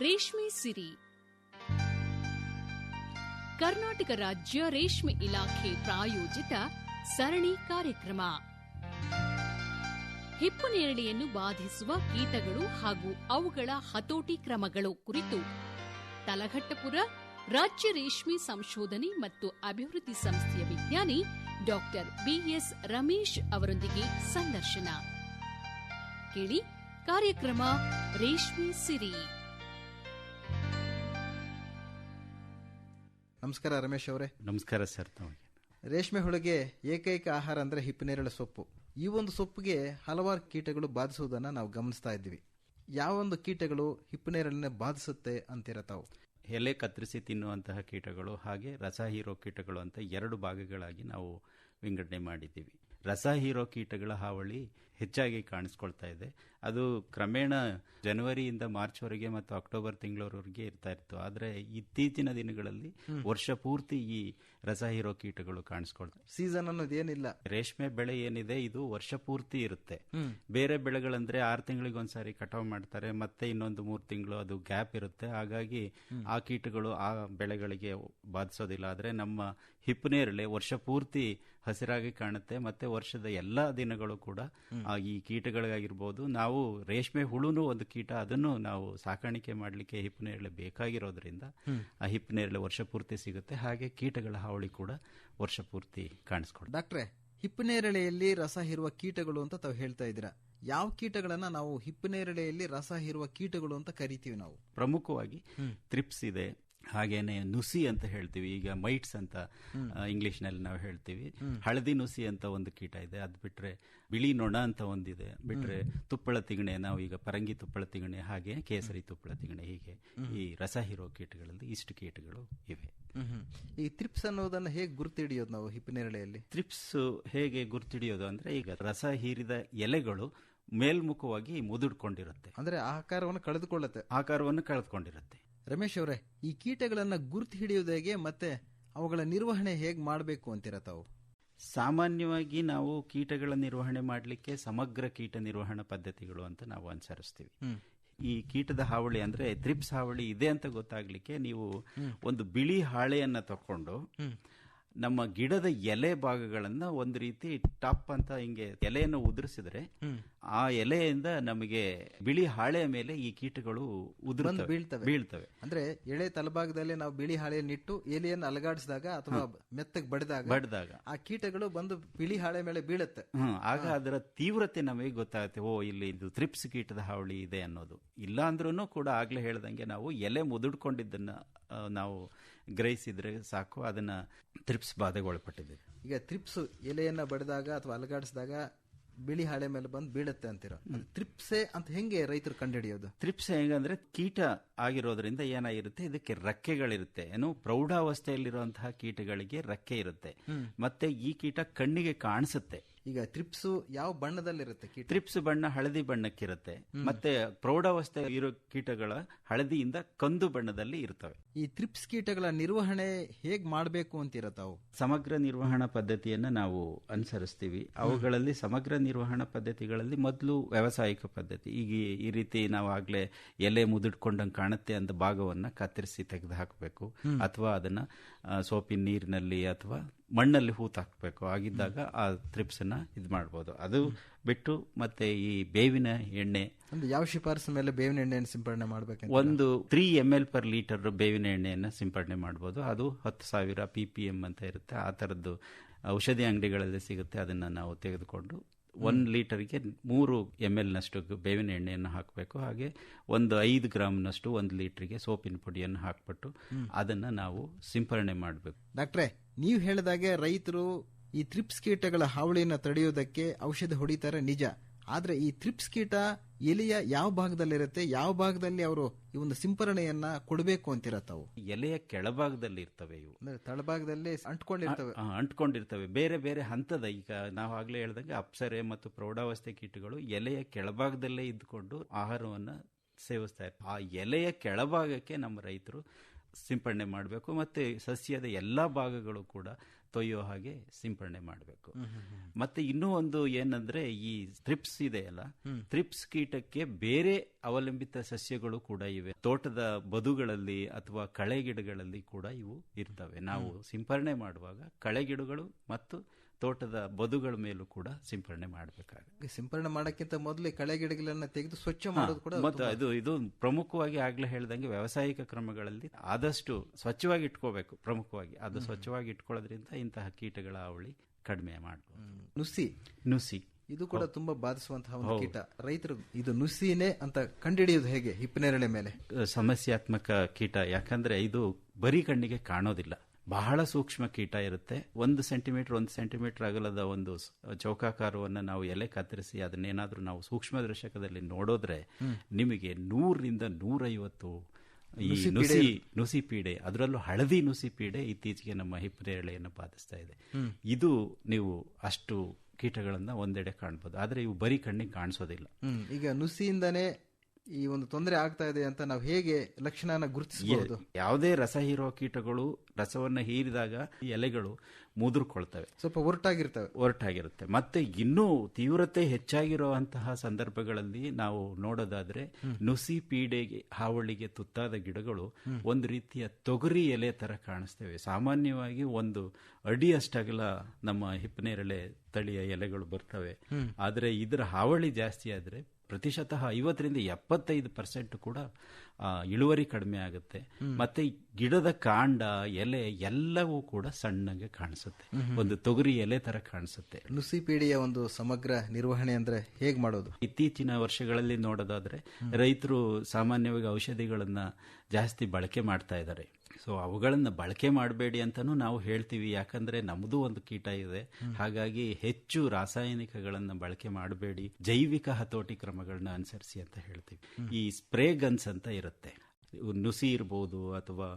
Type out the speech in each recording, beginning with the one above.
ರೇಷ್ಮೆ ಸಿರಿ. ಕರ್ನಾಟಕ ರಾಜ್ಯ ರೇಷ್ಮೆ ಇಲಾಖೆ ಪ್ರಾಯೋಜಿತ ಸರಣಿ ಕಾರ್ಯಕ್ರಮ. ಹಿಪ್ಪುನೇರಳೆಯನ್ನು ಬಾಧಿಸುವ ಕೀಟಗಳು ಹಾಗೂ ಅವುಗಳ ಹತೋಟಿ ಕ್ರಮಗಳು ಕುರಿತು ತಲಘಟ್ಟಪುರ ರಾಜ್ಯ ರೇಷ್ಮೆ ಸಂಶೋಧನೆ ಮತ್ತು ಅಭಿವೃದ್ಧಿ ಸಂಸ್ಥೆಯ ವಿಜ್ಞಾನಿ ಡಾಕ್ಟರ್ ಬಿಎಸ್ ರಮೇಶ್ ಅವರೊಂದಿಗೆ ಸಂದರ್ಶನ. ಕೇಳಿ ಕಾರ್ಯಕ್ರಮ ರೇಷ್ಮೆ ಸಿರಿ. ನಮಸ್ಕಾರ ರಮೇಶ್ ಅವರೇ. ನಮಸ್ಕಾರ ಸರ್ ತಮಗೆ ರೇಷ್ಮೆ ಹುಳುಗೆ ಏಕೈಕ ಆಹಾರ ಅಂದ್ರೆ ಹಿಪ್ಪನೇರಳೆ ಸೊಪ್ಪು. ಈ ಒಂದು ಸೊಪ್ಪಿಗೆ ಹಲವಾರು ಕೀಟಗಳು ಬಾಧಿಸುವುದನ್ನ ನಾವು ಗಮನಿಸ್ತಾ ಇದ್ದೀವಿ. ಯಾವ ಒಂದು ಕೀಟಗಳು ಹಿಪ್ಪನೇರಳನ್ನ ಬಾಧಿಸುತ್ತೆ ಅಂತೀರ ತಾವು? ಎಲೆ ಕತ್ತರಿಸಿ ತಿನ್ನುವಂತಹ ಕೀಟಗಳು ಹಾಗೆ ರಸ ಹೀರೋ ಕೀಟಗಳು ಅಂತ ಎರಡು ಭಾಗಗಳಾಗಿ ನಾವು ವಿಂಗಡಣೆ ಮಾಡಿದ್ದೀವಿ. ರಸ ಹೀರೋ ಕೀಟಗಳ ಹಾವಳಿ ಹೆಚ್ಚಾಗಿ ಕಾಣಿಸ್ಕೊಳ್ತಾ ಇದೆ. ಅದು ಕ್ರಮೇಣ ಜನವರಿಯಿಂದ ಮಾರ್ಚ್ವರೆಗೆ ಮತ್ತು ಅಕ್ಟೋಬರ್ ತಿಂಗಳವರೆಗೆ ಇರ್ತಾ ಇತ್ತು. ಆದರೆ ಇತ್ತೀಚಿನ ದಿನಗಳಲ್ಲಿ ವರ್ಷ ಪೂರ್ತಿ ಈ ರಸ ಹೀರೋ ಕೀಟಗಳು ಕಾಣಿಸ್ಕೊಳ್ತವೆ ಸೀಸನ್ ಅನ್ನೋದು ಏನಿಲ್ಲ. ರೇಷ್ಮೆ ಬೆಳೆ ಏನಿದೆ ಇದು ವರ್ಷ ಪೂರ್ತಿ ಇರುತ್ತೆ. ಬೇರೆ ಬೆಳೆಗಳಂದ್ರೆ ಆರು ತಿಂಗಳಿಗೊಂದ್ಸಾರಿ ಕಟಾವು ಮಾಡ್ತಾರೆ ಮತ್ತೆ ಇನ್ನೊಂದು ಮೂರು ತಿಂಗಳು ಅದು ಗ್ಯಾಪ್ ಇರುತ್ತೆ. ಹಾಗಾಗಿ ಆ ಕೀಟಗಳು ಆ ಬೆಳೆಗಳಿಗೆ ಬಾಧಿಸೋದಿಲ್ಲ. ಆದ್ರೆ ನಮ್ಮ ಹಿಪ್ಪನೇರಳೆ ವರ್ಷ ಪೂರ್ತಿ ಹಸಿರಾಗಿ ಕಾಣುತ್ತೆ ಮತ್ತೆ ವರ್ಷದ ಎಲ್ಲಾ ದಿನಗಳು ಕೂಡ ಈ ಕೀಟಗಳಿಗಾಗಿರ್ಬೋದು ನಾವು ರೇಷ್ಮೆ ಹುಳುನು ಒಂದು ಕೀಟ ಅದನ್ನು ನಾವು ಸಾಕಾಣಿಕೆ ಮಾಡಲಿಕ್ಕೆ ಹಿಪ್ಪನೇರಳೆ ಬೇಕಾಗಿರೋದ್ರಿಂದ ಆ ಹಿಪ್ಪನೇರಳೆ ವರ್ಷ ಪೂರ್ತಿ ಸಿಗುತ್ತೆ. ಹಾಗೆ ಕೀಟಗಳ ಹಾವಳಿ ಕೂಡ ವರ್ಷ ಪೂರ್ತಿ ಕಾಣಿಸ್ಕೊಡುತ್ತೆ. ಡಾಕ್ಟ್ರೆ ಹಿಪ್ಪನೇರಳೆಯಲ್ಲಿ ರಸ ಇರುವ ಕೀಟಗಳು ಅಂತ ತಾವು ಹೇಳ್ತಾ ಇದ್ದೀರಾ? ಯಾವ ಕೀಟಗಳನ್ನ ನಾವು ಹಿಪ್ಪನೇರಳೆಯಲ್ಲಿ ರಸ ಹೀರುವ ಕೀಟಗಳು ಅಂತ ಕರಿತೀವಿ ನಾವು? ಪ್ರಮುಖವಾಗಿ ತ್ರಿಪ್ಸ್ ಇದೆ ಹಾಗೇನೆ ನುಸಿ ಅಂತ ಹೇಳ್ತೀವಿ. ಈಗ ಮೈಟ್ಸ್ ಅಂತ ಇಂಗ್ಲಿಷ್ನಲ್ಲಿ ನಾವು ಹೇಳ್ತೀವಿ. ಹಳದಿ ನುಸಿ ಅಂತ ಒಂದು ಕೀಟ ಇದೆ. ಅದ್ ಬಿಟ್ರೆ ಬಿಳಿ ನೊಣ ಅಂತ ಒಂದಿದೆ. ಬಿಟ್ರೆ ತುಪ್ಪಳ ತಿಗಣೆ ನಾವು ಈಗ ಪರಂಗಿ ತುಪ್ಪಳ ತಿಗಣೆ ಹಾಗೆ ಕೇಸರಿ ತುಪ್ಪಳ ತಿಗಣೆ ಹೀಗೆ ಈ ರಸ ಹೀರೋ ಕೀಟಗಳಲ್ಲಿ ಇಷ್ಟು ಕೀಟಗಳು ಇವೆ. ಈ ತ್ರಿಪ್ಸ್ ಅನ್ನೋದನ್ನ ಹೇಗೆ ಗುರುತಿಡಿಯೋದು ನಾವು ಹಿಪ್ಪನೇರಳೆಯಲ್ಲಿ ತ್ರಿಪ್ಸ್ ಹೇಗೆ ಗುರ್ತಿಡಿಯೋದು ಅಂದ್ರೆ ಈಗ ರಸ ಹೀರಿದ ಎಲೆಗಳು ಮೇಲ್ಮುಖವಾಗಿ ಮುದುಡ್ಕೊಂಡಿರುತ್ತೆ. ಅಂದ್ರೆ ಆಕಾರವನ್ನು ಕಳೆದುಕೊಳ್ಳುತ್ತೆ. ಆಕಾರವನ್ನು ಕಳೆದುಕೊಂಡಿರುತ್ತೆ. ರಮೇಶ್ ಅವರೇ ಈ ಕೀಟಗಳನ್ನ ಗುರುತು ಹಿಡಿಯೋದು ಹೇಗೆ ಮತ್ತೆ ಅವುಗಳ ನಿರ್ವಹಣೆ ಹೇಗೆ ಮಾಡಬೇಕು ಅಂತೀರ ತಾವು ಸಾಮಾನ್ಯವಾಗಿ ನಾವು ಕೀಟಗಳ ನಿರ್ವಹಣೆ ಮಾಡಲಿಕ್ಕೆ ಸಮಗ್ರ ಕೀಟ ನಿರ್ವಹಣಾ ಪದ್ಧತಿಗಳು ಅಂತ ನಾವು ಅನುಸರಿಸ್ತೀವಿ. ಈ ಕೀಟದ ಹಾವಳಿ ಅಂದ್ರೆ ತ್ರಿಪ್ಸ್ ಹಾವಳಿ ಇದೆ ಅಂತ ಗೊತ್ತಾಗ್ಲಿಕ್ಕೆ ನೀವು ಒಂದು ಬಿಳಿ ಹಾಳೆಯನ್ನ ತಕೊಂಡು ನಮ್ಮ ಗಿಡದ ಎಲೆ ಭಾಗಗಳನ್ನ ಒಂದು ರೀತಿ ಟಾಪ್ ಅಂತ ಹಿಂಗೆ ಎಲೆಯನ್ನು ಉದುರಿಸಿದ್ರೆ ಆ ಎಲೆಯಿಂದ ನಮಗೆ ಬಿಳಿ ಹಾಳೆಯ ಮೇಲೆ ಈ ಕೀಟಗಳು ಉದುರಂತ ಬೀಳ್ತವೆ. ಬೀಳ್ತವೆ. ಅಂದ್ರೆ ಎಳೆ ತಲಭಾಗದಲ್ಲಿ ನಾವು ಬಿಳಿ ಹಾಳೆಯನ್ನಿಟ್ಟು ಎಲೆಯನ್ನು ಅಲಗಾಡಿಸಿದಾಗ ಅಥವಾ ಮೆತ್ತಗೆ ಬಡಿದಾಗ ಬಡ್ದಾಗ. ಆ ಕೀಟಗಳು ಬಂದು ಬಿಳಿ ಹಾಳೆ ಮೇಲೆ ಬೀಳುತ್ತೆ. ಆಗ ಅದರ ತೀವ್ರತೆ ನಮಗೆ ಗೊತ್ತಾಗುತ್ತೆ. ಓ ಇಲ್ಲಿ ಇದು ತ್ರಿಪ್ಸ್ ಕೀಟದ ಹಾವಳಿ ಇದೆ ಅನ್ನೋದು. ಇಲ್ಲ ಅಂದ್ರೂ ಕೂಡ ಆಗ್ಲೇ ಹೇಳ್ದಂಗೆ ನಾವು ಎಲೆ ಮುದುಡ್ಕೊಂಡಿದ್ದನ್ನ ನಾವು ಗ್ರಹಿಸಿದ್ರೆ ಸಾಕು ಅದನ್ನ ತ್ರಿಪ್ಸ್ ಬಾಧೆಗೆ ಒಳಪಟ್ಟಿದೆ ಈಗ ತ್ರಿಪ್ಸ್ ಎಲೆಯನ್ನ ಬಡದಾಗ ಅಥವಾ ಅಲಗಾಡಿಸಿದಾಗ ಬಿಳಿ ಹಾಳೆ ಮೇಲೆ ಬಂದು ಬೀಳುತ್ತೆ ಅಂತಿರೋ. ತ್ರಿಪ್ಸೆ ಅಂತ ಹೆಂಗೆ ರೈತರು ಕಂಡುಹಿಡಿಯೋದು? ತ್ರಿಪ್ಸೆ ಹೆಂಗಂದ್ರೆ ಕೀಟ ಆಗಿರೋದ್ರಿಂದ ಏನಾಗಿರುತ್ತೆ ಇದಕ್ಕೆ ರೆಕ್ಕೆಗಳಿರುತ್ತೆ. ಏನು ಪ್ರೌಢಾವಸ್ಥೆಯಲ್ಲಿರುವಂತಹ ಕೀಟಗಳಿಗೆ ರೆಕ್ಕೆ ಇರುತ್ತೆ. ಮತ್ತೆ ಈ ಕೀಟ ಕಣ್ಣಿಗೆ ಕಾಣಿಸುತ್ತೆ. ಈಗ ತ್ರಿಪ್ಸು ಯಾವ ಬಣ್ಣದಲ್ಲಿರುತ್ತೆ ಇರುತ್ತೆ ತ್ರಿಪ್ಸ್ ಬಣ್ಣ ಹಳದಿ ಬಣ್ಣಕ್ಕಿರುತ್ತೆ. ಮತ್ತೆ ಪ್ರೌಢಾವಸ್ಥೆ ಇರೋ ಕೀಟಗಳ ಹಳದಿಯಿಂದ ಕಂದು ಬಣ್ಣದಲ್ಲಿ ಇರ್ತವೆ. ಈ ತ್ರಿಪ್ಸ್ ಕೀಟಗಳ ನಿರ್ವಹಣೆ ಹೇಗೆ ಮಾಡಬೇಕು ಅಂತೀರ ತಾವು? ಸಮಗ್ರ ನಿರ್ವಹಣಾ ಪದ್ಧತಿಯನ್ನ ನಾವು ಅನುಸರಿಸ್ತೀವಿ. ಅವುಗಳಲ್ಲಿ ಸಮಗ್ರ ನಿರ್ವಹಣಾ ಪದ್ಧತಿಗಳಲ್ಲಿ ಮೊದಲು ವ್ಯಾವಸಾಯಿಕ ಪದ್ಧತಿ. ಈಗ ಈ- ರೀತಿ ನಾವು ಆಗ್ಲೇ ಎಲೆ ಮುದುಡ್ಕೊಂಡಂಗೆ ಕಾಣುತ್ತೆ ಅಂತ ಭಾಗವನ್ನ ಕತ್ತರಿಸಿ ತೆಗೆದು ಹಾಕಬೇಕು ಅಥವಾ ಅದನ್ನ ಸೋಪಿನ ನೀರಿನಲ್ಲಿ ಅಥವಾ ಮಣ್ಣಲ್ಲಿ ಹೂತ್ ಹಾಕಬೇಕು ಆಗಿದ್ದಾಗ ಆ ತ್ರಿಪ್ಸನ್ನ ಇದು ಮಾಡ್ಬೋದು. ಅದು ಬಿಟ್ಟು ಮತ್ತೆ ಈ ಬೇವಿನ ಎಣ್ಣೆ. ಅಂದ್ರೆ ಯಾವ ಶಿಫಾರಸು ಮೇಲೆ ಬೇವಿನ ಎಣ್ಣೆಯನ್ನು ಸಿಂಪಡಣೆ ಮಾಡಬೇಕು ಒಂದು three M L per litre ಬೇವಿನ ಎಣ್ಣೆಯನ್ನು ಸಿಂಪಡಣೆ ಮಾಡಬಹುದು ಅದು ಹತ್ತು ಸಾವಿರ ಪಿ ಪಿ ಎಂ ಅಂತ ಇರುತ್ತೆ. ಆ ಥರದ್ದು ಔಷಧಿ ಅಂಗಡಿಗಳಲ್ಲಿ ಸಿಗುತ್ತೆ. ಅದನ್ನು ನಾವು ತೆಗೆದುಕೊಂಡು ಒಂದು ಲೀಟರ್ಗೆ ಮೂರು ಎಂ ಎಲ್ನಷ್ಟು ಬೇವಿನ ಎಣ್ಣೆಯನ್ನು ಹಾಕಬೇಕು. ಹಾಗೆ ಒಂದು ಐದು ಗ್ರಾಮ್ನಷ್ಟು ಒಂದು ಲೀಟರ್ಗೆ ಸೋಪಿನ ಪುಡಿಯನ್ನು ಹಾಕ್ಬಿಟ್ಟು ಅದನ್ನ ನಾವು ಸಿಂಪರಣೆ ಮಾಡಬೇಕು. ಡಾಕ್ಟ್ರೆ ನೀವು ಹೇಳಿದಾಗೆ ರೈತರು ಈ ತ್ರಿಪ್ಸ್ ಕೀಟಗಳ ಹಾವಳಿಯನ್ನು ತಡೆಯೋದಕ್ಕೆ ಔಷಧ ಹೊಡಿತಾರೆ ನಿಜ. ಆದರೆ ಈ ತ್ರಿಪ್ಸ್ ಕೀಟ ಎಲೆಯ ಯಾವ ಭಾಗದಲ್ಲಿರುತ್ತೆ ಯಾವ ಭಾಗದಲ್ಲಿ ಅವರು ಈ ಒಂದು ಸಿಂಪರಣೆಯನ್ನ ಕೊಡಬೇಕು ಅಂತಿರತ್ತವು? ತಾವು ಎಲೆಯ ಕೆಳಭಾಗದಲ್ಲಿ ಇರ್ತವೆ ಇವು. ಅಂದ್ರೆ ತಳಭಾಗದಲ್ಲಿ ಅಂಟ್ಕೊಂಡಿರ್ತವೆ. ಅಂಟ್ಕೊಂಡಿರ್ತವೆ. ಬೇರೆ ಬೇರೆ ಹಂತದ ಈಗ ನಾವು ಆಗ್ಲೇ ಹೇಳ್ದಂಗೆ ಅಪ್ಸರೆ ಮತ್ತು ಪ್ರೌಢಾವಸ್ಥೆ ಕೀಟಗಳು ಎಲೆಯ ಕೆಳಭಾಗದಲ್ಲೇ ಇದ್ದುಕೊಂಡು ಆಹಾರವನ್ನ ಸೇವಿಸ್ತಾ ಇರ್ತಾರೆ ಆ ಎಲೆಯ ಕೆಳಭಾಗಕ್ಕೆ ನಮ್ಮ ರೈತರು ಸಿಂಪಡಣೆ ಮಾಡಬೇಕು ಮತ್ತೆ ಸಸ್ಯದ ಎಲ್ಲಾ ಭಾಗಗಳು ಕೂಡ ತೊಯ್ಯೋ ಹಾಗೆ ಸಿಂಪರಣೆ ಮಾಡಬೇಕು. ಮತ್ತೆ ಇನ್ನೂ ಒಂದು ಏನಂದ್ರೆ ಈ ಥ್ರಿಪ್ಸ್ ಇದೆಯಲ್ಲ ಥ್ರಿಪ್ಸ್ ಕೀಟಕ್ಕೆ ಬೇರೆ ಅವಲಂಬಿತ ಸಸ್ಯಗಳು ಕೂಡ ಇವೆ. ತೋಟದ ಬದುಗಳಲ್ಲಿ ಅಥವಾ ಕಳೆಗಿಡಗಳಲ್ಲಿ ಕೂಡ ಇವು ಇರ್ತವೆ. ನಾವು ಸಿಂಪರಣೆ ಮಾಡುವಾಗ ಕಳೆಗಿಡಗಳು ಮತ್ತು ತೋಟದ ಬದುಗಳ ಮೇಲೂ ಕೂಡ ಸಿಂಪರಣೆ ಮಾಡಬೇಕಾಗುತ್ತೆ. ಸಿಂಪರಣೆ ಮಾಡೋಕ್ಕಿಂತ ಮೊದಲೇ ಕಳೆ ಗಿಡಗಳನ್ನ ತೆಗೆದು ಸ್ವಚ್ಛ ಮಾಡೋದು ಕೂಡ ಮತ್ತು ಅದು ಇದು ಪ್ರಮುಖವಾಗಿ ಆಗ್ಲೇ ಹೇಳ್ದಂಗೆ ವ್ಯಾವಸಾಯಿಕ ಕ್ರಮಗಳಲ್ಲಿ ಆದಷ್ಟು ಸ್ವಚ್ಛವಾಗಿ ಇಟ್ಕೋಬೇಕು ಪ್ರಮುಖವಾಗಿ. ಅದು ಸ್ವಚ್ಛವಾಗಿ ಇಟ್ಕೊಳ್ಳೋದ್ರಿಂದ ಇಂತಹ ಕೀಟಗಳ ಅವಳಿ ಕಡಿಮೆ ಮಾಡಬಹುದು ನುಸಿ. ನುಸಿ. ಇದು ಕೂಡ ತುಂಬಾ ಬಾಧಿಸುವಂತಹ ಒಂದು ಕೀಟ. ರೈತರು ಇದು ನುಸಿನೇ ಅಂತ ಕಂಡುಹಿಡಿಯೋದು ಹೇಗೆ? ಹಿಪ್ಪನೇರಳೆ ಮೇಲೆ. ಸಮಸ್ಯಾತ್ಮಕ ಕೀಟ. ಯಾಕಂದ್ರೆ ಇದು ಬರೀ ಕಣ್ಣಿಗೆ ಕಾಣೋದಿಲ್ಲ. ಬಹಳ ಸೂಕ್ಷ್ಮ ಕೀಟ ಇರುತ್ತೆ. ಒಂದು ಸೆಂಟಿಮೀಟರ್ ಒಂದು ಸೆಂಟಿಮೀಟರ್ ಅಗಲದ ಒಂದು ಚೌಕಾಕಾರವನ್ನು ನಾವು ಎಲೆ ಕತ್ತರಿಸಿ ಅದನ್ನೇನಾದರೂ ನಾವು ಸೂಕ್ಷ್ಮ ದರ್ಶಕದಲ್ಲಿ ನೋಡೋದ್ರೆ ನಿಮಗೆ ನೂರರಿಂದ ನೂರೈವತ್ತು ಈ ನುಸಿ ನುಸಿ ಪೀಡೆ ಅದರಲ್ಲೂ ಹಳದಿ ನುಸಿ ಪೀಡೆ ಇತ್ತೀಚೆಗೆ ನಮ್ಮ ಹಿಪ್ಪನೇರಳೆಯನ್ನು ಬಾಧಿಸ್ತಾ ಇದೆ. ಇದು ನೀವು ಅಷ್ಟು ಕೀಟಗಳನ್ನ ಒಂದೆಡೆ ಕಾಣ್ಬೋದು. ಆದರೆ ಇವು ಬರೀ ಕಣ್ಣಿಗೆ ಕಾಣಿಸೋದಿಲ್ಲ. ಈಗ ನುಸಿಯಿಂದಾನೇ ಈ ಒಂದು ತೊಂದರೆ ಆಗ್ತಾ ಇದೆ ಅಂತ ನಾವು ಹೇಗೆ ಲಕ್ಷಣನ ಗುರುತಿಸಬಹುದು? ಯಾವುದೇ ರಸ ಹೀರೋ ಕೀಟಗಳು ರಸವನ್ನ ಹೀರಿದಾಗ ಈ ಎಲೆಗಳು ಮುದುರ್ಕೊಳ್ತವೆ. ಸ್ವಲ್ಪ ಒರಟಾಗಿರ್ತವೆ. ಒರಟಾಗಿರುತ್ತೆ. ಮತ್ತೆ ಇನ್ನೂ ತೀವ್ರತೆ ಹೆಚ್ಚಾಗಿರುವಂತಹ ಸಂದರ್ಭಗಳಲ್ಲಿ ನಾವು ನೋಡೋದಾದ್ರೆ ನುಸಿ ಪೀಡೆಗೆ ಹಾವಳಿಗೆ ತುತ್ತಾದ ಗಿಡಗಳು ಒಂದು ರೀತಿಯ ತೊಗರಿ ಎಲೆ ತರ ಕಾಣಿಸ್ತೇವೆ. ಸಾಮಾನ್ಯವಾಗಿ ಒಂದು ಅಡಿಯಷ್ಟಗಲ ನಮ್ಮ ಹಿಪ್ಪನೇರಳೆ ತಳಿಯ ಎಲೆಗಳು ಬರ್ತವೆ. ಆದ್ರೆ ಇದರ ಹಾವಳಿ ಜಾಸ್ತಿ ಆದ್ರೆ ಪ್ರತಿಶತಃ ಐವತ್ತರಿಂದ ಎಪ್ಪತ್ತೈದು ಪರ್ಸೆಂಟ್ ಕೂಡ ಇಳುವರಿ ಕಡಿಮೆ ಆಗುತ್ತೆ. ಮತ್ತೆ ಗಿಡದ ಕಾಂಡ ಎಲೆ ಎಲ್ಲವೂ ಕೂಡ ಸಣ್ಣಗೆ ಕಾಣಿಸುತ್ತೆ. ಒಂದು ತೊಗರಿ ಎಲೆ ತರ ಕಾಣಿಸುತ್ತೆ. ನುಸಿ ಪೀಡೆಯ ಒಂದು ಸಮಗ್ರ ನಿರ್ವಹಣೆ ಅಂದ್ರೆ ಹೇಗ್ ಮಾಡೋದು? ಇತ್ತೀಚಿನ ವರ್ಷಗಳಲ್ಲಿ ನೋಡೋದಾದ್ರೆ ರೈತರು ಸಾಮಾನ್ಯವಾಗಿ ಔಷಧಿಗಳನ್ನ ಜಾಸ್ತಿ ಬಳಕೆ ಮಾಡ್ತಾ ಇದ್ದಾರೆ. ಸೊ ಅವುಗಳನ್ನು ಬಳಕೆ ಮಾಡಬೇಡಿ ಅಂತಲೂ ನಾವು ಹೇಳ್ತೀವಿ. ಯಾಕಂದ್ರೆ ನಮ್ದು ಒಂದು ಕೀಟ ಇದೆ. ಹಾಗಾಗಿ ಹೆಚ್ಚು ರಾಸಾಯನಿಕಗಳನ್ನು ಬಳಕೆ ಮಾಡಬೇಡಿ. ಜೈವಿಕ ಹತೋಟಿ ಕ್ರಮಗಳನ್ನ ಅನುಸರಿಸಿ ಅಂತ ಹೇಳ್ತೀವಿ. ಈ ಸ್ಪ್ರೇ ಗನ್ಸ್ ಅಂತ ಇರುತ್ತೆ. ನುಸಿ ಇರ್ಬೋದು ಅಥವಾ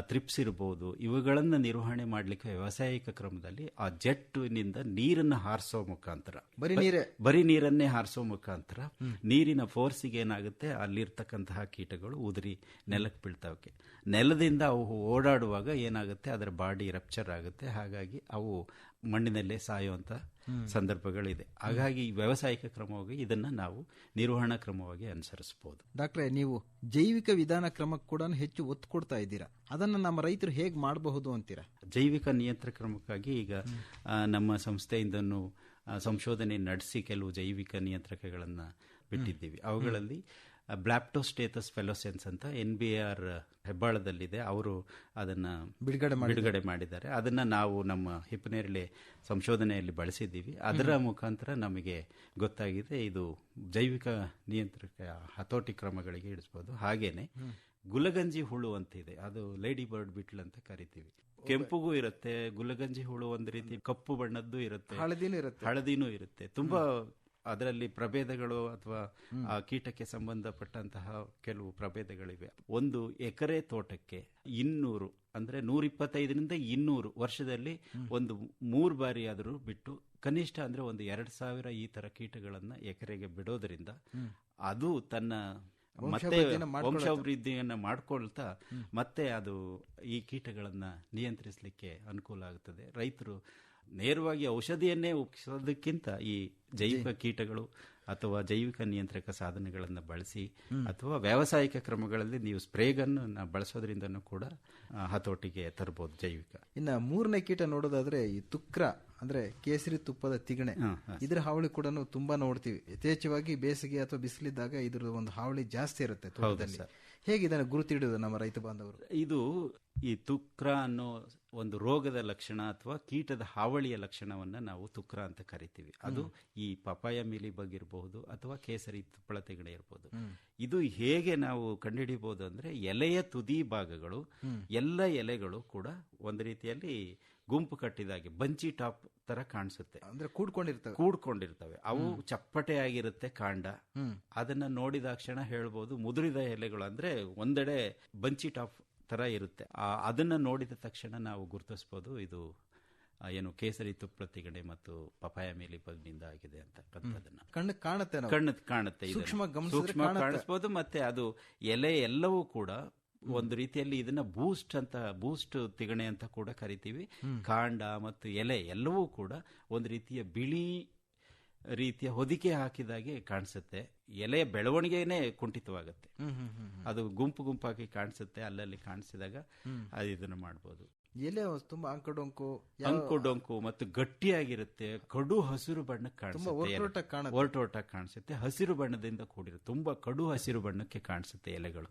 ತ್ರಿಪ್ಸ್ ಇರ್ಬೋದು ಇವುಗಳನ್ನು ನಿರ್ವಹಣೆ ಮಾಡಲಿಕ್ಕೆ ವ್ಯವಸಾಯಿಕ ಕ್ರಮದಲ್ಲಿ ಆ ಜೆಟ್ಟಿನಿಂದ ನೀರನ್ನು ಹಾರಿಸೋ ಮುಖಾಂತರ. ಬರೀ ನೀರೇ? ಬರೀ ನೀರನ್ನೇ ಹಾರಿಸೋ ಮುಖಾಂತರ ನೀರಿನ ಫೋರ್ಸಿಗೆ ಏನಾಗುತ್ತೆ ಅಲ್ಲಿರ್ತಕ್ಕಂತಹ ಕೀಟಗಳು ಉದುರಿ ನೆಲಕ್ಕೆ ಬೀಳ್ತಾವಕ್ಕೆ. ನೆಲದಿಂದ ಅವು ಓಡಾಡುವಾಗ ಏನಾಗುತ್ತೆ ಅದರ ಬಾಡಿ ರಪ್ಚರ್ ಆಗುತ್ತೆ. ಹಾಗಾಗಿ ಅವು ಮಣ್ಣಿನಲ್ಲೇ ಸಾಯುವಂಥ ಸಂದರ್ಭಗಳಿದೆ. ಹಾಗಾಗಿ ವ್ಯವಸಾಯಿಕ ಕ್ರಮವಾಗಿ ಇದನ್ನ ನಾವು ನಿರ್ವಹಣಾ ಕ್ರಮವಾಗಿ ಅನುಸರಿಸಬಹುದು ಡಾಕ್ಟ್ರೆ ನೀವು ಜೈವಿಕ ವಿಧಾನ ಕ್ರಮಕ್ಕೆ ಕೂಡ ಹೆಚ್ಚು ಒತ್ತು ಕೊಡ್ತಾ ಇದ್ದೀರಾ? ಅದನ್ನ ನಮ್ಮ ರೈತರು ಹೇಗೆ ಮಾಡಬಹುದು ಅಂತೀರಾ? ಜೈವಿಕ ನಿಯಂತ್ರಣ ಕ್ರಮಕ್ಕಾಗಿ ಈಗ ನಮ್ಮ ಸಂಸ್ಥೆಯಿಂದನೂ ಸಂಶೋಧನೆ ನಡೆಸಿ ಕೆಲವು ಜೈವಿಕ ನಿಯಂತ್ರಕಗಳನ್ನು ಬಿಟ್ಟಿದ್ದೀವಿ. ಅವುಗಳಲ್ಲಿ ಬ್ಲಾಪ್ಟೋಸ್ಟೇತಸ್ ಫೆಲೋಸೆನ್ಸ್ ಅಂತ ಎನ್ ಬಿ ಆರ್ ಹೆಬ್ಬಾಳದಲ್ಲಿದೆ. ಅವರು ಅದನ್ನ ಬಿಡುಗಡೆ ಬಿಡುಗಡೆ ಮಾಡಿದ್ದಾರೆ. ಅದನ್ನ ನಾವು ನಮ್ಮ ಹಿಪ್ಪನೇರಳೆ ಸಂಶೋಧನೆಯಲ್ಲಿ ಬಳಸಿದ್ದೀವಿ. ಅದರ ಮುಖಾಂತರ ನಮಗೆ ಗೊತ್ತಾಗಿದೆ ಇದು ಜೈವಿಕ ನಿಯಂತ್ರಕ ಹತೋಟಿ ಕ್ರಮಗಳಿಗೆ ಇಡಿಸ್ಬೋದು ಹಾಗೇನೆ ಗುಲಗಂಜಿ ಹುಳು ಅಂತ ಇದೆ. ಅದು ಲೇಡಿ ಬರ್ಡ್ ಬಿಟ್ಲ್ ಅಂತ ಕರಿತೀವಿ. ಕೆಂಪುಗೂ ಇರುತ್ತೆ ಗುಲಗಂಜಿ ಹುಳು ಒಂದ್ ರೀತಿ ಕಪ್ಪು ಬಣ್ಣದ್ದು ಇರುತ್ತೆ ಹಳದಿನೂ ಇರುತ್ತೆ. ಹಳದಿನೂ ಇರುತ್ತೆ. ತುಂಬಾ ಅದರಲ್ಲಿ ಪ್ರಭೇದಗಳು ಅಥವಾ ಆ ಕೀಟಕ್ಕೆ ಸಂಬಂಧಪಟ್ಟಂತಹ ಕೆಲವು ಪ್ರಭೇದಗಳಿವೆ. ಒಂದು ಎಕರೆ ತೋಟಕ್ಕೆ ಇನ್ನೂರು ಅಂದ್ರೆ ನೂರ ಇಪ್ಪತ್ತೈದರಿಂದ ಇನ್ನೂರು ವರ್ಷದಲ್ಲಿ ಒಂದು ಮೂರು ಬಾರಿ ಆದರೂ ಬಿಟ್ಟು ಕನಿಷ್ಠ ಅಂದ್ರೆ ಒಂದು ಎರಡ್ ಸಾವಿರ ಈ ತರ ಕೀಟಗಳನ್ನ ಎಕರೆಗೆ ಬಿಡೋದ್ರಿಂದ ಅದು ತನ್ನ ಮತ್ತೆ ವಂಶವೃದ್ಧಿಯನ್ನ ಮಾಡ್ಕೊಳತ್ತೆ. ಮಾಡ್ಕೊಳ್ತಾ ಮತ್ತೆ ಅದು ಈ ಕೀಟಗಳನ್ನ ನಿಯಂತ್ರಿಸಲಿಕ್ಕೆ ಅನುಕೂಲ ಆಗುತ್ತದೆ ರೈತರು ನೇರವಾಗಿ ಔಷಧಿಯನ್ನೇ ಉಪಯೋಗಿಸೋದಕ್ಕಿಂತ ಈ ಜೈವಿಕ ಕೀಟಗಳು ಅಥವಾ ಜೈವಿಕ ನಿಯಂತ್ರಕ ಸಾಧನಗಳನ್ನು ಬಳಸಿ ಅಥವಾ ವ್ಯಾವಸಾಯಿಕ ಕ್ರಮಗಳಲ್ಲಿ ನೀವು ಸ್ಪ್ರೇಗನ್ನು ಬಳಸೋದ್ರಿಂದನೂ ಕೂಡ ಹತೋಟಿಗೆ ತರಬಹುದು ಜೈವಿಕ. ಇನ್ನ ಮೂರನೇ ಕೀಟ ನೋಡೋದಾದ್ರೆ ಈ ತುಕ್ರ ಅಂದ್ರೆ ಕೇಸರಿ ತುಪ್ಪದ ತಿಗಣೆ. ಇದ್ರ ಹಾವಳಿ ಕೂಡ ತುಂಬಾ ನೋಡ್ತೀವಿ. ಯಥೇಚ್ಛವಾಗಿ ಬೇಸಿಗೆ ಅಥವಾ ಬಿಸಿಲಿದ್ದಾಗ ಇದ್ರ ಒಂದು ಹಾವಳಿ ಜಾಸ್ತಿ ಇರುತ್ತೆ. ಹೇಗೆ ಇದನ್ನು ಗುರುತಿಡುವುದು ನಮ್ಮ ರೈತ ಬಾಂಧವರು? ಇದು ಈ ತುಕ್ರ ಅನ್ನೋ ಒಂದು ರೋಗದ ಲಕ್ಷಣ ಅಥವಾ ಕೀಟದ ಹಾವಳಿಯ ಲಕ್ಷಣವನ್ನ ನಾವು ತುಕ್ರ ಅಂತ ಕರಿತೀವಿ. ಅದು ಈ ಪಪಾಯ ಮೀಲಿ ಬಗ್ಗಿರಬಹುದು ಅಥವಾ ಕೇಸರಿ ತುಪ್ಪಳ ತೆಗಣೆ ಇರಬಹುದು ಇದು ಹೇಗೆ ನಾವು ಕಂಡುಹಿಡಿಬಹುದು ಅಂದ್ರೆ ಎಲೆಯ ತುದಿ ಭಾಗಗಳು ಎಲ್ಲ ಎಲೆಗಳು ಕೂಡ ಒಂದು ರೀತಿಯಲ್ಲಿ ಗುಂಪು ಕಟ್ಟಿದಾಗೆ ಬಂಚಿ ಟಾಪ್ ತರ ಕಾಣಿಸುತ್ತೆ. ಅಂದ್ರೆ ಕೂಡ್ಕೊಂಡಿರ್ತವೆ. ಕೂಡ್ಕೊಂಡಿರ್ತವೆ. ಅವು ಚಪ್ಪಟೆ ಆಗಿರುತ್ತೆ ಕಾಂಡ. ಅದನ್ನ ನೋಡಿದ ಕ್ಷಣ ಹೇಳ್ಬೋದು ಮುದುರಿದ ಎಲೆಗಳು ಅಂದ್ರೆ ಒಂದೆಡೆ ಬಂಚಿ ಟಾಪ್ ತರ ಇರುತ್ತೆ. ಆ, ಅದನ್ನ ನೋಡಿದ ತಕ್ಷಣ ನಾವು ಗುರುತಿಸ್ಬೋದು ಇದು ಏನು ಕೇಸರಿ ತುಪ್ಪಳ ತಿಗಣೆ ಮತ್ತು ಪಪಾಯ ಮೇಲೆ ಬಗ್ನಿಂದ ಆಗಿದೆ ಅಂತಕ್ಕಂಥದ್ದನ್ನ. ಕಣ್ಣು ಕಾಣುತ್ತೆ ಕಣ್ಣು ಕಾಣುತ್ತೆ ಸೂಕ್ಷ್ಮ. ಕಾಣಿಸ್ಬೋದು ಮತ್ತೆ ಅದು ಎಲೆ ಎಲ್ಲವೂ ಕೂಡ ಒಂದು ರೀತಿಯಲ್ಲಿ ಇದನ್ನ ಬೂಸ್ಟ್ ಅಂತ ಬೂಸ್ಟ್ ತಿಗಣೆ ಅಂತ ಕೂಡ ಕರಿತೀವಿ. ಕಾಂಡ ಮತ್ತು ಎಲೆ ಎಲ್ಲವೂ ಕೂಡ ಒಂದು ರೀತಿಯ ಬಿಳಿ ರೀತಿಯ ಹೊದಿಕೆ ಹಾಕಿದಾಗೆ ಕಾಣಿಸುತ್ತೆ. ಎಲೆಯ ಬೆಳವಣಿಗೆನೇ ಕುಂಠಿತವಾಗುತ್ತೆ. ಅದು ಗುಂಪು ಗುಂಪಾಗಿ ಕಾಣಿಸುತ್ತೆ ಅಲ್ಲಲ್ಲಿ ಕಾಣಿಸಿದಾಗ ಅದು ಇದನ್ನು ಮಾಡ್ಬೋದು. ಎಲೆ ತುಂಬಾ ಅಂಕಡೊಂಕು ಅಂಕು ಡೊಂಕು ಮತ್ತು ಗಟ್ಟಿಯಾಗಿರುತ್ತೆ ಕಡು ಹಸಿರು ಬಣ್ಣಕ್ಕೆ ಕಾಣಿಸುತ್ತೆ ಎಲೆ. ಒರಟೊರಟಾಗಿ ಕಾಣಿಸುತ್ತೆ ಹಸಿರು ಬಣ್ಣದಿಂದ ಕೂಡಿರುತ್ತೆ ತುಂಬಾ ಕಡು ಹಸಿರು ಬಣ್ಣಕ್ಕೆ ಕಾಣಿಸುತ್ತೆ ಎಲೆಗಳು.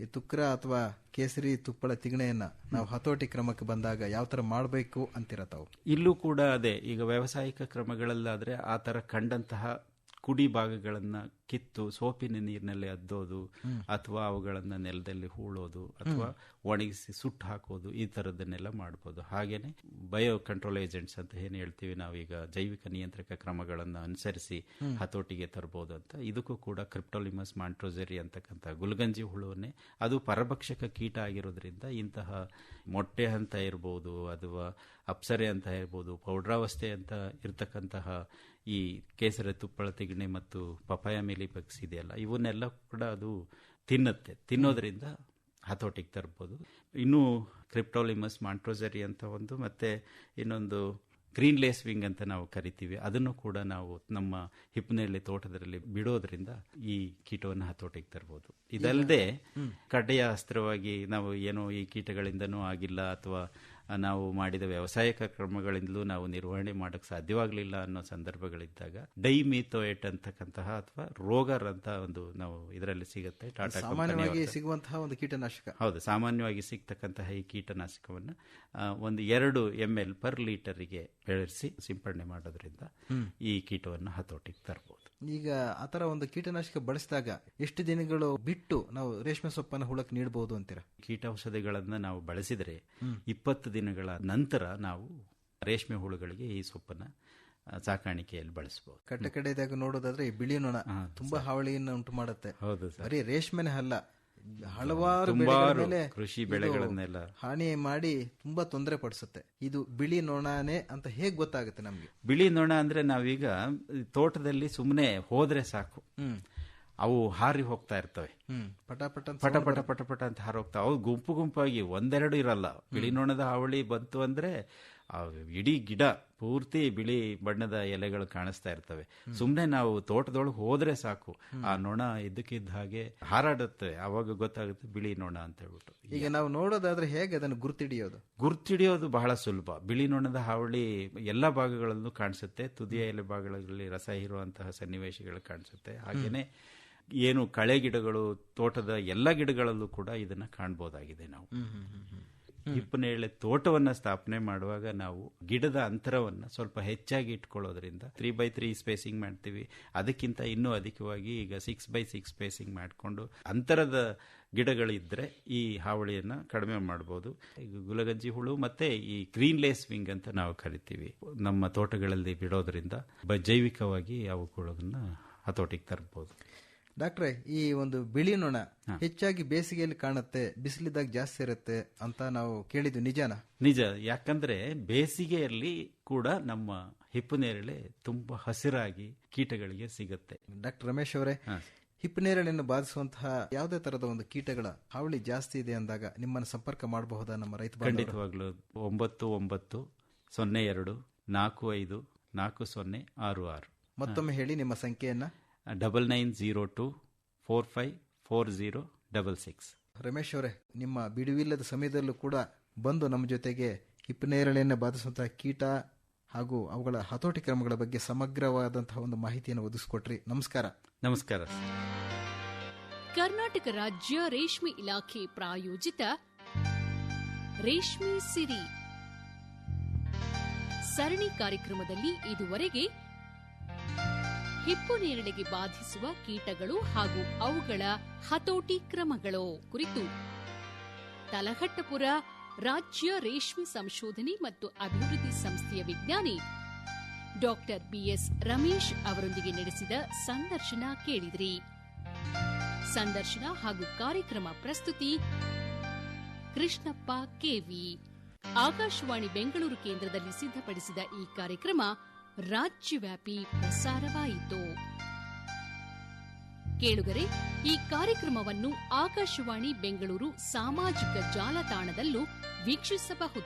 ಈ ತುಕ್ರ ಅಥವಾ ಕೇಸರಿ ತುಪ್ಪಳ ತಿಗಣೆಯನ್ನ ನಾವು ಹತೋಟಿ ಕ್ರಮಕ್ಕೆ ಬಂದಾಗ ಯಾವ ತರ ಮಾಡಬೇಕು ಅಂತಿರತಾವು ಇಲ್ಲೂ ಕೂಡ ಅದೇ ಈಗ ವ್ಯಾವಸಾಯಿಕ ಕ್ರಮಗಳಲ್ಲಾದ್ರೆ ಆ ತರ ಕಂಡಂತಹ ಕುಡಿ ಭಾಗಗಳನ್ನ ಕಿತ್ತು ಸೋಪಿನ ನೀರಿನಲ್ಲಿ ಅದ್ದೋದು ಅಥವಾ ಅವುಗಳನ್ನ ನೆಲದಲ್ಲಿ ಹೂಳೋದು ಅಥವಾ ಒಣಗಿಸಿ ಸುಟ್ಟು ಹಾಕೋದು ಈ ತರದನ್ನೆಲ್ಲ ಮಾಡ್ಬೋದು. ಹಾಗೇನೆ ಬಯೋ ಕಂಟ್ರೋಲ್ ಏಜೆಂಟ್ಸ್ ಅಂತ ಏನ್ ಹೇಳ್ತೀವಿ ನಾವೀಗ ಜೈವಿಕ ನಿಯಂತ್ರಕ ಕ್ರಮಗಳನ್ನು ಅನುಸರಿಸಿ ಹತೋಟಿಗೆ ತರಬಹುದು ಅಂತ. ಇದಕ್ಕೂ ಕೂಡ ಕ್ರಿಪ್ಟೋಲಿಮಸ್ ಮಾಂಟ್ರೋಜರಿ ಅಂತಕ್ಕಂಥ ಗುಲ್ಗಂಜಿ ಹುಳುವನ್ನೇ ಅದು ಪರಭಕ್ಷಕ ಕೀಟ ಆಗಿರೋದ್ರಿಂದ ಇಂತಹ ಮೊಟ್ಟೆ ಅಂತ ಇರ್ಬೋದು ಅಥವಾ ಅಪ್ಸರೆ ಅಂತ ಇರ್ಬೋದು ಪೌಡ್ರಾವಸ್ಥೆ ಅಂತ ಇರ್ತಕ್ಕಂತಹ ಈ ಕೇಸರ ತುಪ್ಪಳ ತೆಗಣೆ ಮತ್ತು ಪಪಾಯ ಮೇಲೆ ಬಗ್ಸ್ ಇದೆಯಲ್ಲ ಇವನ್ನೆಲ್ಲ ಕೂಡ ಅದು ತಿನ್ನುತ್ತೆ. ತಿನ್ನೋದ್ರಿಂದ ಹತೋಟಿಗೆ ತರ್ಬೋದು. ಇನ್ನು ಕ್ರಿಪ್ಟೋಲಿಮಸ್ ಮಾಂಟ್ರೋಸರಿ ಅಂತ ಒಂದು ಮತ್ತೆ ಇನ್ನೊಂದು ಗ್ರೀನ್ ಲೇಸ್ ವಿಂಗ್ ಅಂತ ನಾವು ಕರಿತೀವಿ. ಅದನ್ನು ಕೂಡ ನಾವು ನಮ್ಮ ಹಿಪ್ನಲ್ಲಿ ತೋಟದಲ್ಲಿ ಬಿಡೋದ್ರಿಂದ ಈ ಕೀಟವನ್ನು ಹತೋಟಿಗೆ ತರ್ಬೋದು. ಇದಲ್ಲದೆ ಕಡ್ಡೆಯ ಅಸ್ತ್ರವಾಗಿ ನಾವು ಏನೋ ಈ ಕೀಟಗಳಿಂದನೂ ಆಗಿಲ್ಲ ಅಥವಾ ನಾವು ಮಾಡಿದ ವ್ಯವಸಾಯಿಕ ಕ್ರಮಗಳಿಂದಲೂ ನಾವು ನಿರ್ವಹಣೆ ಮಾಡಕ್ಕೆ ಸಾಧ್ಯವಾಗಲಿಲ್ಲ ಅನ್ನೋ ಸಂದರ್ಭಗಳಿದ್ದಾಗ ಡೈಮಿಥೋಯೆಟ್ ಅಂತಕ್ಕಂತಹ ಅಥವಾ ರೋಗರ್ ಅಂತ ಒಂದು ನಾವು ಇದರಲ್ಲಿ ಸಿಗುತ್ತೆ ಟಾಟಾ ಸಾಮಾನ್ಯವಾಗಿ. ಸಿಗುವಂತಹ ಒಂದು ಕೀಟನಾಶಕ. ಹೌದು ಸಾಮಾನ್ಯವಾಗಿ ಸಿಗ್ತಕ್ಕಂತಹ ಈ ಕೀಟನಾಶಕವನ್ನು ಒಂದು ಎರಡು ಎಂ ಎಲ್ ಪರ್ ಲೀಟರ್ಗೆ ಬೆಳೆಸಿ ಸಿಂಪಡಣೆ ಮಾಡೋದ್ರಿಂದ ಈ ಕೀಟವನ್ನು ಹತೋಟಿಗೆ ತರಬಹುದು ಈಗ ಆತರ ಒಂದು ಕೀಟನಾಶಕ ಬಳಸಿದಾಗ ಎಷ್ಟು ದಿನಗಳು ಬಿಟ್ಟು ನಾವು ರೇಷ್ಮೆ ಸೊಪ್ಪನ್ನು ಹುಳಕ್ಕೆ ನೀಡಬಹುದು ಅಂತೀರ? ಕೀಟೌಷಧಿಗಳನ್ನ ನಾವು ಬಳಸಿದರೆ ಇಪ್ಪತ್ತು ದಿನಗಳ ನಂತರ ನಾವು ರೇಷ್ಮೆ ಹುಳುಗಳಿಗೆ ಈ ಸೊಪ್ಪನ್ನ ಸಾಕಾಣಿಕೆಯಲ್ಲಿ ಬಳಸಬಹುದು ಕಟ್ಟ ಕಡೆದಾಗ ನೋಡೋದಾದ್ರೆ ಈ ಬಿಳಿ ನೊಣ ತುಂಬಾ ಹಾವಳಿಯನ್ನು ಉಂಟು ಮಾಡುತ್ತೆ ಹೌದು ಸರ್. ಬರೀ ರೇಷ್ಮೆನೆ ಅಲ್ಲ ಹಲವಾರು ಬೆಳೆಗಳ ಮೇಲೆ ಕೃಷಿ ಬೆಳೆಗಳನ್ನೆಲ್ಲ ಹಾನಿ ಮಾಡಿ ತುಂಬಾ ತೊಂದರೆ ಪಡಿಸುತ್ತೆ. ಇದು ಬಿಳಿ ನೊಣನೇ ಅಂತ ಹೇಗ್ ಗೊತ್ತಾಗುತ್ತೆ ನಮ್ಗೆ? ಬಿಳಿ ನೊಣ ಅಂದ್ರೆ ನಾವೀಗ ತೋಟದಲ್ಲಿ ಸುಮ್ಮನೆ ಹೋದ್ರೆ ಸಾಕು. ಅವು ಹಾರಿ ಹೋಗ್ತಾ ಇರ್ತವೆ. ಹ್ಮ್. ಪಟ ಅಂತ ಪಟ ಪಟ ಪಟ ಪಟ ಅಂತ ಹಾರೋಗ್ತಾವ ಅವು ಗುಂಪು ಗುಂಪಾಗಿ ಒಂದೆರಡು ಇರಲ್ಲ. ಬಿಳಿ ನೊಣದ ಹಾವಳಿ ಬಂತು ಅಂದ್ರೆ ಆ ಇಡೀ ಗಿಡ ಪೂರ್ತಿ ಬಿಳಿ ಬಣ್ಣದ ಎಲೆಗಳು ಕಾಣಿಸ್ತಾ ಇರ್ತವೆ. ಸುಮ್ಮನೆ ನಾವು ತೋಟದೊಳಗೆ ಹೋದ್ರೆ ಸಾಕು. ಆ ನೊಣ ಇದ್ದಕ್ಕಿದ್ದ ಹಾಗೆ ಹಾರಾಡುತ್ತೆ. ಅವಾಗ ಗೊತ್ತಾಗುತ್ತೆ ಬಿಳಿ ನೊಣ ಅಂತ ಹೇಳ್ಬಿಟ್ಟು. ಈಗ ನಾವು ನೋಡೋದಾದ್ರೆ ಹೇಗೆ ಅದನ್ನು ಗುರ್ತಿಡಿಯೋದು? ಗುರ್ತಿಡಿಯೋದು ಬಹಳ ಸುಲಭ. ಬಿಳಿ ನೊಣದ ಹಾವಳಿ ಎಲ್ಲ ಭಾಗಗಳಲ್ಲೂ ಕಾಣಿಸುತ್ತೆ. ತುದಿಯ ಎಲೆ ಭಾಗಗಳಲ್ಲಿ ರಸ ಇರುವಂತಹ ಸನ್ನಿವೇಶಗಳು ಕಾಣಿಸುತ್ತೆ. ಹಾಗೇನೆ ಏನು ಕಳೆ ಗಿಡಗಳು ತೋಟದ ಎಲ್ಲ ಗಿಡಗಳಲ್ಲೂ ಕೂಡ ಇದನ್ನ ಕಾಣಬಹುದಾಗಿದೆ ನಾವು. ಹಿಪ್ಪನೇಳೆ ತೋಟವನ್ನ ಸ್ಥಾಪನೆ ಮಾಡುವಾಗ ನಾವು ಗಿಡದ ಅಂತರವನ್ನ ಸ್ವಲ್ಪ ಹೆಚ್ಚಾಗಿ ಇಟ್ಕೊಳ್ಳೋದ್ರಿಂದ ತ್ರೀ ಬೈ ತ್ರೀ ಸ್ಪೇಸಿಂಗ್ ಮಾಡ್ತೀವಿ. ಅದಕ್ಕಿಂತ ಇನ್ನೂ ಅಧಿಕವಾಗಿ ಈಗ ಸಿಕ್ಸ್ ಬೈ ಸಿಕ್ಸ್ ಸ್ಪೇಸಿಂಗ್ ಮಾಡಿಕೊಂಡು ಅಂತರದ ಗಿಡಗಳಿದ್ರೆ ಈ ಹಾವಳಿಯನ್ನ ಕಡಿಮೆ ಮಾಡಬಹುದು ಈಗ ಗುಲಗಂಜಿ ಹುಳು ಮತ್ತೆ ಈ ಗ್ರೀನ್ ಲೇಸ್ ವಿಂಗ್ ಅಂತ ನಾವು ಕರಿತೀವಿ. ನಮ್ಮ ತೋಟಗಳಲ್ಲಿ ಬಿಡೋದ್ರಿಂದ ಜೈವಿಕವಾಗಿ ಅವುಗಳನ್ನ ಹತೋಟಿಗೆ ತರಬಹುದು ಡಾಕ್ಟ್ರೆ ಈ ಒಂದು ಬಿಳಿ ನೊಣ ಹೆಚ್ಚಾಗಿ ಬೇಸಿಗೆಯಲ್ಲಿ ಕಾಣುತ್ತೆ ಬಿಸಿಲಿದಾಗ ಜಾಸ್ತಿ ಇರುತ್ತೆ ಅಂತ ನಾವು ಕೇಳಿದ್ವಿ ನಿಜಾನ? ನಿಜ. ಯಾಕಂದ್ರೆ ಬೇಸಿಗೆಯಲ್ಲಿ ಕೂಡ ನಮ್ಮ ಹಿಪ್ಪುನೇರಳೆ ತುಂಬಾ ಹಸಿರಾಗಿ ಕೀಟಗಳಿಗೆ ಸಿಗುತ್ತೆ. ಡಾಕ್ಟರ್ ರಮೇಶ್ ಅವರೇ ಹಿಪ್ಪನೇರಳೆಯನ್ನು ಬಾಧಿಸುವಂತಹ ಯಾವುದೇ ತರದ ಒಂದು ಕೀಟಗಳ ಹಾವಳಿ ಜಾಸ್ತಿ ಇದೆ ಅಂದಾಗ ನಿಮ್ಮನ್ನು ಸಂಪರ್ಕ ಮಾಡಬಹುದಾ ನಮ್ಮ ರೈತ? ಖಂಡಿತವಾಗ್ಲು. ಒಂಬತ್ತು ಒಂಬತ್ತು ಸೊನ್ನೆ ಎರಡು ನಾಲ್ಕು ಐದು ನಾಲ್ಕು ಸೊನ್ನೆ ಆರು ಆರು. ಮತ್ತೊಮ್ಮೆ ಹೇಳಿ ನಿಮ್ಮ ಸಂಖ್ಯೆಯನ್ನ. Double nine zero two four five four zero double six Ramesh ಅವರೇ ನಿಮ್ಮ ಬಿಡುವಿಲ್ಲದ ಸಮಯದಲ್ಲೂ ಕೂಡ ಬಂದು ನಮ್ಮ ಜೊತೆಗೆ ಹಿಪ್ಪನೇರಳೆಯನ್ನು ಬಾಧಿಸುವಂತಹ ಕೀಟ ಹಾಗೂ ಅವುಗಳ ಹತೋಟಿ ಕ್ರಮಗಳ ಬಗ್ಗೆ ಸಮಗ್ರವಾದಂತಹ ಒಂದು ಮಾಹಿತಿಯನ್ನು ಒದಗಿಸಿಕೊಟ್ರಿ. ನಮಸ್ಕಾರ. ನಮಸ್ಕಾರ. ಕರ್ನಾಟಕ ರಾಜ್ಯ ರೇಷ್ಮೆ ಇಲಾಖೆ ಪ್ರಾಯೋಜಿತ ರೇಷ್ಮೆ ಸಿರಿ. ಸರಣಿ ಕಾರ್ಯಕ್ರಮದಲ್ಲಿ ಇದುವರೆಗೆ ಹಿಪ್ಪು ನೇರಳೆಗೆ ಬಾಧಿಸುವ ಕೀಟಗಳು ಹಾಗೂ ಅವುಗಳ ಹತೋಟಿ ಕ್ರಮಗಳು ಕುರಿತು ತಲಘಟ್ಟಪುರ ರಾಜ್ಯ ರೇಷ್ಮೆ ಸಂಶೋಧನೆ ಮತ್ತು ಅಭಿವೃದ್ಧಿ ಸಂಸ್ಥೆಯ ವಿಜ್ಞಾನಿ ಡಾಕ್ಟರ್ ಬಿಎಸ್ ರಮೇಶ್ ಅವರೊಂದಿಗೆ ನಡೆಸಿದ ಸಂದರ್ಶನ ಕೇಳಿದ್ರಿ. ಸಂದರ್ಶನ ಹಾಗೂ ಕಾರ್ಯಕ್ರಮ ಪ್ರಸ್ತುತಿ ಕೃಷ್ಣಪ್ಪ ಕೆವಿ ಆಕಾಶವಾಣಿ ಬೆಂಗಳೂರು ಕೇಂದ್ರದಲ್ಲಿ ಸಿದ್ಧಪಡಿಸಿದ ಈ ಕಾರ್ಯಕ್ರಮ ರಾಜ್ಯವ್ಯಾಪಿ ಪ್ರಸಾರವಾಯಿತು. ಕೇಳುಗರೆ ಈ ಕಾರ್ಯಕ್ರಮವನ್ನು ಆಕಾಶವಾಣಿ ಬೆಂಗಳೂರು ಸಾಮಾಜಿಕ ಜಾಲತಾಣದಲ್ಲೂ ವೀಕ್ಷಿಸಬಹುದು.